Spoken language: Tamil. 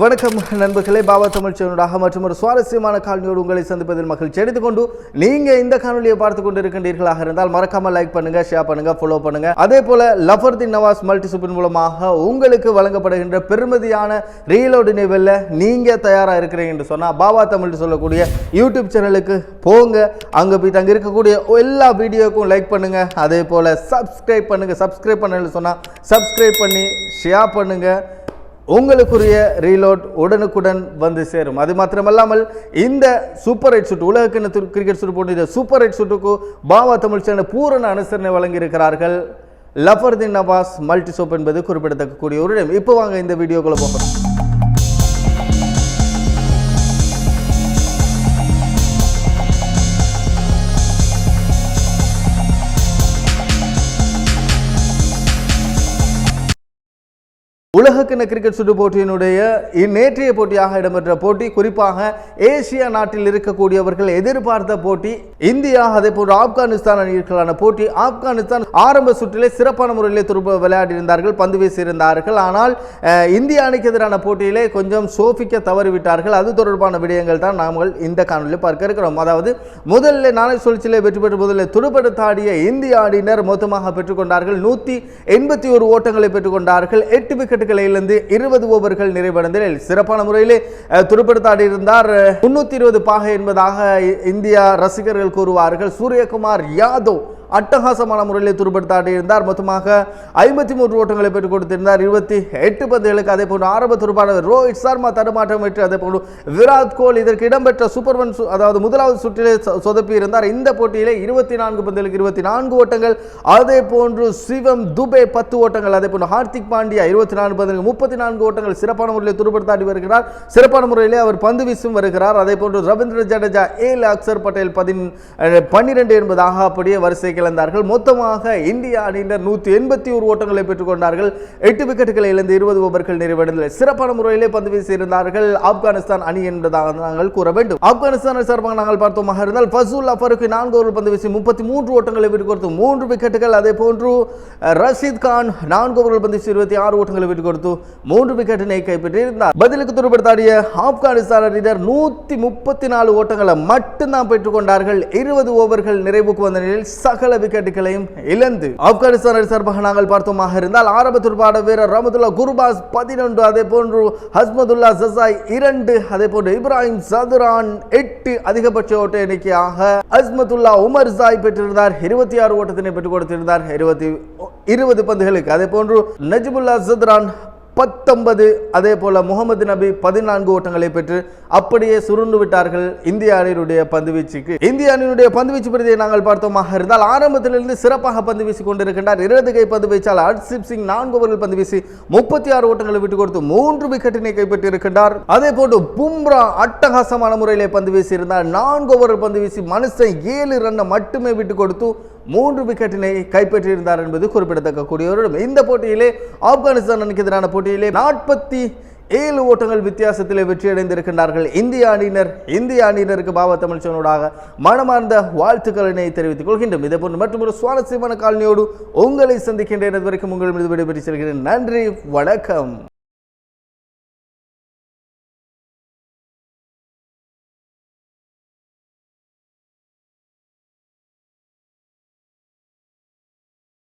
வணக்கம் நண்பர்களே. பாபா தமிழ்ச்சனூடாக மற்றும் ஒரு சுவாரஸ்யமான காலனியோடு உங்களை சந்திப்பதில் மகிழ்ச்சி அடைந்து கொண்டு நீங்க இந்த காணொலியை பார்த்து கொண்டு இருக்கின்றீர்களாக இருந்தால் மறக்காம லைக் பண்ணுங்க ஷேர் பண்ணுங்க ஃபாலோ பண்ணுங்க. அதே போல லஃபர்தின் நவாஸ் மல்டி சூப்பின் மூலமாக உங்களுக்கு வழங்கப்படுகின்ற பெருமதியான ரீலோடு நிவெல்ல நீங்க தயாரா இருக்கிறீங்க என்று சொன்னா பாபா தமிழ் சொல்லக்கூடிய யூடியூப் சேனலுக்கு போங்க. அங்க போய் தங்க இருக்கக்கூடிய எல்லா வீடியோக்கும் லைக் பண்ணுங்க. அதே போல சப்ஸ்கிரைப் பண்ணுங்க. சப்ஸ்கிரைப் பண்ணலன்னு சொன்னா சப்ஸ்கிரைப் பண்ணி ஷேர் பண்ணுங்க. உங்களுக்குரிய ரீலோட் உடனுக்குடன் வந்து சேரும். அது மாத்திரமல்லாமல் இந்த சூப்பர் ரைட் சுட்டு உலக கிணத்து கிரிக்கெட் சுட்டு போன்ற இந்த சூப்பர் ரைட் சுட்டுக்கு பாபா தமிழ் சேனல் பூரண அனுசரணை வழங்கியிருக்கிறார்கள். லஃபர்தின் நவாஸ் மல்டி சோப் என்பது குறிப்பிடத்தக்கக்கூடிய ஒரு இடம். இப்போ வாங்க இந்த வீடியோக்குள்ள போகிறோம் உலகக்கிண கிரிக்கெட் சுற்று போட்டியினுடைய நேற்றைய போட்டியாக இடம்பெற்ற போட்டி குறிப்பாக ஏசியா நாட்டில் இருக்கக்கூடியவர்கள் எதிர்பார்த்த போட்டி இந்தியா அதே போன்று ஆப்கானிஸ்தான் அணிகளான போட்டி ஆப்கானிஸ்தான் ஆரம்ப சுற்றிலே சிறப்பான முறையில் திரும்ப விளையாடி இருந்தார்கள் பந்து வீசியிருந்தார்கள். ஆனால் இந்திய அணிக்கு எதிரான போட்டியிலே கொஞ்சம் சோபிக்க தவறிவிட்டார்கள். அது தொடர்பான விடயங்கள் தான் நாங்கள் இந்த காணொலியில் பார்க்க இருக்கிறோம். அதாவது முதல்ல நாளை சுழற்சியிலே வெற்றி பெற்று முதலில் துடுப்படுத்தாடிய இந்திய அணியினர் மொத்தமாக பெற்றுக்கொண்டார்கள். நூற்றி எண்பத்தி ஒரு ஓட்டங்களை பெற்றுக்கொண்டார்கள். எட்டு விக்கெட்டுகளிலிருந்து இருபது ஓவர்கள் நிறைவடைந்ததில் சிறப்பான முறையில் அஹ், துடுப்படுத்தாடி இருந்தார் முன்னூற்றி இருபது பாகை என்பதாக இந்தியா ரசிகர்கள் கூறுவார்கள். சூரியகுமார் யாதவ் அட்டகாசமான முறையில் துருப்படுத்தாடி இருந்தார் மொத்தமாக ஐம்பத்தி மூன்று ஓட்டங்களை பெற்றுக் கொடுத்திருந்தார். இருபத்தி எட்டு பந்துகளுக்கு அதே போன்று ஆரம்ப துருப்பாளர் ரோஹித் சர்மா தடுமாற்றம் பெற்று அதே போன்று விராட் கோலி இதற்கு இடம்பெற்ற சூப்பர் ஒன் அதாவது முதலாவது சுற்றிலே சொ- சொதப்பி இருந்தார் இந்த போட்டியிலே இருபத்தி நான்கு பந்துகளுக்கு இருபத்தி நான்கு ஓட்டங்கள். அதே போன்று சிவம் துபே பத்து ஓட்டங்கள் அதே போன்று ஹார்திக் பாண்டியா இருபத்தி நான்கு பந்துகள் முப்பத்தி நான்கு ஓட்டங்கள் சிறப்பான முறையில் துருப்படுத்தாடி வருகிறார். சிறப்பான முறையிலே அவர் பந்து வீசும் வருகிறார். அதே போன்று ரவீந்திர ஜடேஜா ஏழு அக்சர் பட்டேல் பதின் பன்னிரெண்டு என்பதாக அப்படியே வரிசை விக்கெட்டுகளை இழந்தார்கள். மொத்தமாக இந்திய அணியினர் நூற்றி எண்பத்தி ஒரு ஓட்டங்களை பெற்றுக்கொண்டார்கள். எட்டு விக்கெட்டுகளை இழந்து இருபது ஓவர்கள் நிறைவடைந்தது சிறப்பான முறையிலே பந்து வீசியிருந்தார்கள். ஆப்கானிஸ்தான் அணி என்பதாக நாங்கள் கூற வேண்டும். ஆப்கானிஸ்தான் சார்பாக நாங்கள் பார்த்தோமாக இருந்தால் ஃபசூல் அஃபருக்கு நான்கு ஓவர் பந்து வீசி முப்பத்தி மூன்று ஓட்டங்களை விட்டு கொடுத்து மூன்று விக்கெட்டுகள். அதே போன்று அஹ், ரஷீத் கான் நான்கு ஓவர்கள் பந்து வீசி இருபத்தி ஆறு ஓட்டங்களை விட்டு கொடுத்து மூன்று விக்கெட்டினை கைப்பற்றியிருந்தார். பதிலுக்கு துருப்படுத்தாடிய ஆப்கானிஸ்தான் அணியினர் நூற்றி முப்பத்தி நாலு ஓட்டங்களை மட்டும்தான் பெற்றுக்கொண்டார்கள். இருபது ஓவர்கள் நிறைவுக்கு வந்த நிலையில் சக சகல விக்கெட்டுகளையும் இழந்து ஆப்கானிஸ்தான் சார்பாக நாங்கள் பார்த்தோமாக இருந்தால் ஆரம்ப துடுப்பாட வீரர் ரமதுல்லா குருபாஸ் பதினொன்று அதே போன்று ஹஸ்மதுல்லா சசாய் இரண்டு அதே போன்று இப்ராஹிம் சதுரான் எட்டு அதிகபட்ச ஓட்ட எண்ணிக்கையாக அஸ்மதுல்லா உமர் சாய் பெற்றிருந்தார். இருபத்தி ஆறு ஓட்டத்தினை பெற்றுக் கொடுத்திருந்தார். இருபத்தி இருபது பந்துகளுக்கு. அதே போன்று நஜிபுல்லா சதுரான் பத்தொன்பது அதே போல முகமது நபி பதினான்கு ஓட்டங்களை பெற்று அப்படியே சுருண்டு விட்டார்கள் இந்திய அணியினுடைய பந்துவீச்சுக்கு இந்திய அணியினுடைய பந்துவீச்சு பிரதியை நாங்கள் பார்த்தோமாக இருந்தால் ஆரம்பத்திலிருந்து சிறப்பாக பந்து வீசி கொண்டிருக்கின்றார். இடது கை பந்து வீச்சாளர் ஹர்ஷிப் சிங் நான்கு ஓவர்கள் பந்து வீசி முப்பத்தி ஆறு ஓட்டங்களை விட்டு கொடுத்து மூன்று விக்கெட்டினை கைப்பற்றியிருக்கின்றார். அதே போன்று பும்ரா அட்டகாசமான முறையிலே பந்து வீசி இருந்தார் நான்கு ஓவர்கள் பந்து வீசி மனுஷன் ஏழு ரன்னை மட்டுமே விட்டு கொடுத்து மூன்று விக்கெட்டினை கைப்பற்றியிருந்தார் என்பது குறிப்பிடத்தக்கக்கூடியவரிடம் இந்த போட்டியிலே ஆப்கானிஸ்தான் அணிக்கு எதிரான போட்டியிலே நாற்பத்தி ஏழு ஓட்டங்கள் வித்தியாசத்திலே வெற்றியடைந்திருக்கின்றார்கள். இந்திய அணியினர் இந்திய அணியினருக்கு பாபா தமிழ்ச்சனூடாக மனமார்ந்த வாழ்த்துக்களினை தெரிவித்துக் கொள்கின்றோம். இதே போன்று மற்றும் ஒரு சுவாரஸ்யமான காலனியோடு உங்களை சந்திக்கின்றேன். இது வரைக்கும் உங்கள் மீது விடைபெற்று செல்கிறேன். நன்றி வணக்கம்.